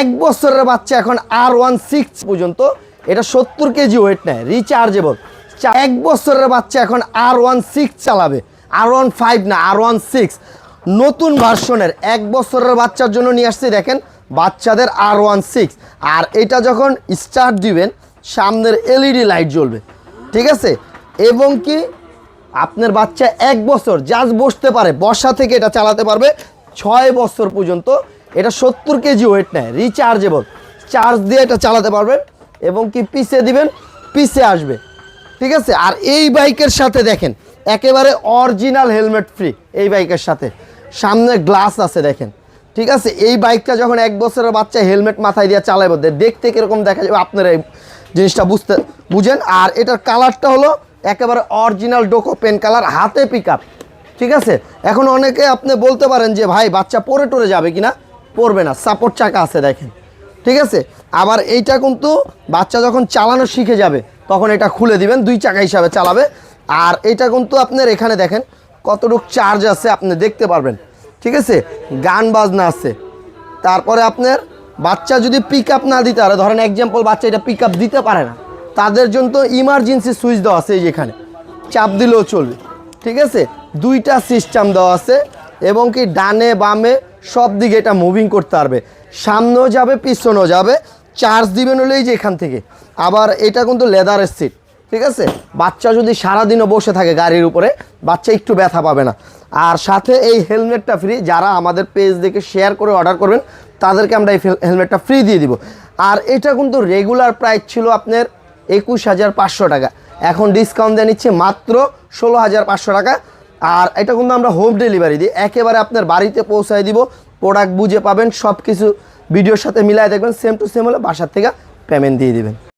এক বছরের বাচ্চা এখন আর ওয়ান সিক্স পর্যন্ত। এটা সত্তর কেজি ওয়েট নেয় রিচার্জেবল এক বছরের বাচ্চা এখন আর ওয়ান সিক্স চালাবে। আর ওয়ান ফাইভ না আর ওয়ান সিক্স নতুন ভার্সনের এক বছরের বাচ্চার জন্য নিয়ে আসছি, দেখেন, বাচ্চাদের আর ওয়ান সিক্স আর এটা যখন স্টার্ট দিবেন, সামনের এলইডি লাইট জ্বলবে। ঠিক আছে? এবং কি, আপনার বাচ্চা এক বছর জাস্ট বসতে পারে, বসা থেকে এটা চালাতে পারবে, ছয় বছর পর্যন্ত এটা সত্তর কেজি ওয়েট নেয় রিচার্জেবল চার্জ দিয়ে এটা চালাতে পারবেন এবং কি পিছে দিবেন পিছে আসবে। ঠিক আছে? আর এই বাইকের সাথে দেখেন, একেবারে অরিজিনাল হেলমেট ফ্রি এই বাইকের সাথে। সামনে গ্লাস আছে দেখেন। ঠিক আছে? এই বাইকটা যখন এক বছরের বাচ্চা হেলমেট মাথায় দিয়ে চালাইব দেখতে কীরকম দেখা যাবে আপনারা এই জিনিসটা বুঝতে বুঝেন? আর এটার কালারটা হলো একেবারে অরিজিনাল ডোকো পেন কালার হাতে পিক ঠিক আছে? এখন অনেকে আপনি বলতে পারেন যে, ভাই, বাচ্চা পরে টরে যাবে কিনা? পড়বে না সাপোর্ট চাকা আছে দেখেন, ঠিক আছে? আবার এইটা কিন্তু বাচ্চা যখন চালানো শিখে যাবে, তখন এটা খুলে দিবেন, দুই চাকা হিসাবে চালাবে। আর এটা কিন্তু আপনার এখানে দেখেন, কতটুকু চার্জ আছে আপনি দেখতে পারবেন, ঠিক আছে? গান বাজনা আছে। তারপরে আপনার বাচ্চা যদি পিক আপ না দিতে পারে ধরেন এক্সাম্পল বাচ্চা এটা পিক আপ দিতে পারে না, তাদের জন্য তো ইমার্জেন্সি সুইচ দেওয়া আছে এই যেখানে। চাপ দিলেও চলবে, ঠিক আছে? দুইটা সিস্টেম দেওয়া আছে এবং কি ডানে বামে সব দিকে এটা মুভিং করতে পারবে। সামনেও যাবে, পিছনেও যাবে চার্জ দিবেন হলেই যে এখান থেকে। আবার এটা কিন্তু লেদারের সিট ঠিক আছে? বাচ্চা যদি সারাদিনও বসে থাকে গাড়ির উপরে, বাচ্চা একটু ব্যথা পাবে না। আর সাথে এই হেলমেটটা ফ্রি যারা আমাদের পেজ দেখে শেয়ার করে অর্ডার করবেন, তাদেরকে আমরা এই হেলমেটটা ফ্রি দিয়ে দিব। আর এটা কিন্তু রেগুলার প্রাইস ছিল আপনার একুশ হাজার পাঁচশো টাকা। এখন ডিসকাউন্ট দিয়ে নিচ্ছে মাত্র ষোলো হাজার পাঁচশো টাকা। আর এটা কিন্তু আমরা হোম ডেলিভারি দিই। একেবারে আপনার বাড়িতে পৌঁছায় দিব প্রোডাক্ট বুঝে পাবেন সব কিছু ভিডিওর সাথে মিলায় দেখবেন সেম টু সেম হলে বাসার থেকে পেমেন্ট দিয়ে দিবেন।